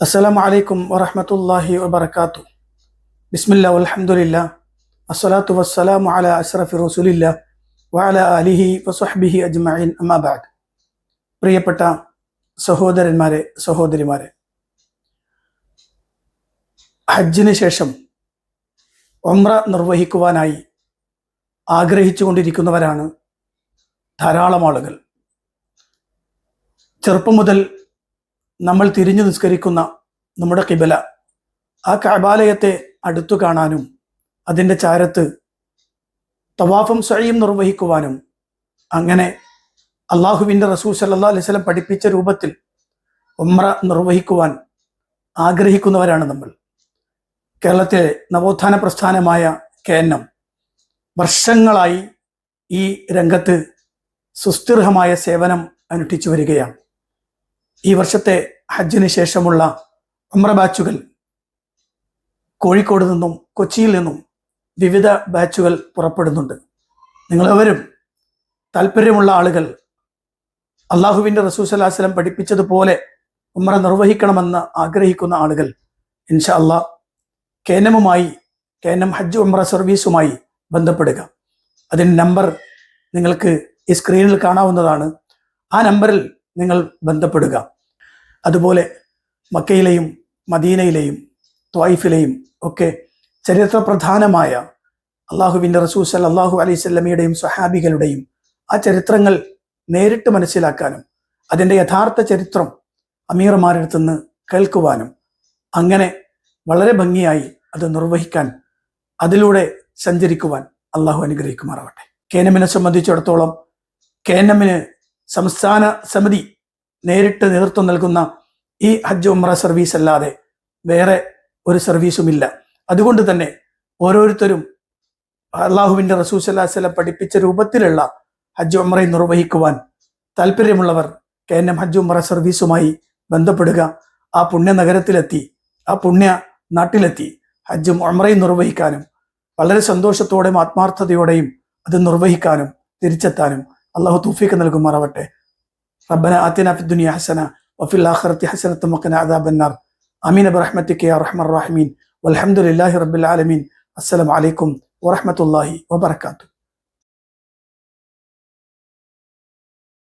അസ്സലാമു അലൈക്കും വറഹ്മത്തുള്ളാഹി വബർക്കാത്തു ബിസ്മില്ലാ അലഹമുല്ല അസ്സലാത്തു വസ്സലാമു അല അഷ്റഫി റസൂലില്ല വഅലാ അലിഹി വസഹ്ബിഹി അജ്മഈൻ. അമ്മാബാദ് പ്രിയപ്പെട്ട സഹോദരന്മാരെ സഹോദരിമാരെ ഹജ്ജിന് ശേഷം ഒമ്ര നിർവഹിക്കുവാനായി ആഗ്രഹിച്ചു കൊണ്ടിരിക്കുന്നവരാണ് ധാരാളം ആളുകൾ. ചെറുപ്പം മുതൽ നമ്മൾ തിരിഞ്ഞു നിസ്കരിക്കുന്ന നമ്മുടെ കിബല ആ കബാലയത്തെ അടുത്തു കാണാനും അതിന്റെ ചാരത്ത് തവാഫും സ്വയം നിർവഹിക്കുവാനും അങ്ങനെ അള്ളാഹുവിന്റെ റസൂൽ സല്ലാ അലൈഹി സ്വലം പഠിപ്പിച്ച രൂപത്തിൽ ഉമ്ര നിർവഹിക്കുവാൻ ആഗ്രഹിക്കുന്നവരാണ് നമ്മൾ. കേരളത്തിലെ നവോത്ഥാന പ്രസ്ഥാനമായ കെ എൻ എം വർഷങ്ങളായി ഈ രംഗത്ത് സുസ്ഥിരമായ സേവനം അനുഷ്ഠിച്ചു വരികയാണ്. ഈ വർഷത്തെ ഹജ്ജിന് ശേഷമുള്ള ഉമ്ര ബാച്ചുകൾ കോഴിക്കോട് നിന്നും കൊച്ചിയിൽ നിന്നും വിവിധ ബാച്ചുകൾ പുറപ്പെടുന്നുണ്ട്. നിങ്ങളെവരും താല്പര്യമുള്ള ആളുകൾ അള്ളാഹുവിന്റെ റസൂസലാസ്ലം പഠിപ്പിച്ചതുപോലെ ഉമ്ര നിർവഹിക്കണമെന്ന് ആഗ്രഹിക്കുന്ന ആളുകൾ ഇൻഷാ അള്ളാഹ് കേനമുമായി കേനം ഹജ്ജ് ഉമ്ര സർവീസുമായി ബന്ധപ്പെടുക. അതിന്റെ നമ്പർ നിങ്ങൾക്ക് ഈ സ്ക്രീനിൽ കാണാവുന്നതാണ്. ആ നമ്പറിൽ നിങ്ങൾ ബന്ധപ്പെടുക. അതുപോലെ മക്കയിലെയും മദീനയിലെയും ത്വായിഫിലെയും ഒക്കെ ചരിത്ര ചരിത്രപ്രധാനമായ അള്ളാഹുവിന്റെ റസൂൽ അലൈഹി സഹാബികളുടെയും സ്വഹാബികളുടെയും ആ ചരിത്രങ്ങൾ നേരിട്ട് മനസ്സിലാക്കാനും അതിന്റെ യഥാർത്ഥ ചരിത്രം അമീർമാരടുത്തുനിന്ന് കേൾക്കുവാനും അങ്ങനെ വളരെ ഭംഗിയായി അത് നിർവഹിക്കാൻ അതിലൂടെ സഞ്ചരിക്കുവാൻ അള്ളാഹു അനുഗ്രഹിക്കുമാറാവട്ടെ. കേനമിനെ സംബന്ധിച്ചിടത്തോളം കേനമിന് സംസ്ഥാന സമിതി നേരിട്ട് നേതൃത്വം നൽകുന്ന ഈ ഹജ്ജ് ഉമ്ര സർവീസ് അല്ലാതെ വേറെ ഒരു സർവീസുമില്ല അതുകൊണ്ട് തന്നെ ഓരോരുത്തരും അള്ളാഹുവിന്റെ റസൂസ് അല്ലാസ്ലം പഠിപ്പിച്ച രൂപത്തിലുള്ള ഹജ്ജ് ഉമ്രയെ നിർവഹിക്കുവാൻ താല്പര്യമുള്ളവർ K N M Hajj Umrah സർവീസുമായി ബന്ധപ്പെടുക ആ പുണ്യ നഗരത്തിലെത്തി ആ പുണ്യ നാട്ടിലെത്തി ഹജ്ജും ഉമ്രയും നിർവഹിക്കാനും വളരെ സന്തോഷത്തോടെയും ആത്മാർത്ഥതയോടെയും അത് നിർവഹിക്കാനും തിരിച്ചെത്താനും അള്ളാഹു തൂഫീക്ക് നൽകുമാറാവട്ടെ റബ്ബന ആത്തിന ഫി ദുനിയ ഹസന വഫിൽ ആഖിറതി ഹസനത്തും വഖിന അദാബന്നാർ ആമീൻ ബിറഹ്മതിക യാ അർഹമർ റഹീമീൻ വൽഹംദുലില്ലാഹി റബ്ബിൽ ആലമീൻ അസ്സലാമു അലൈക്കും വറഹ്മത്തുള്ളാഹി വബറകാതുഹു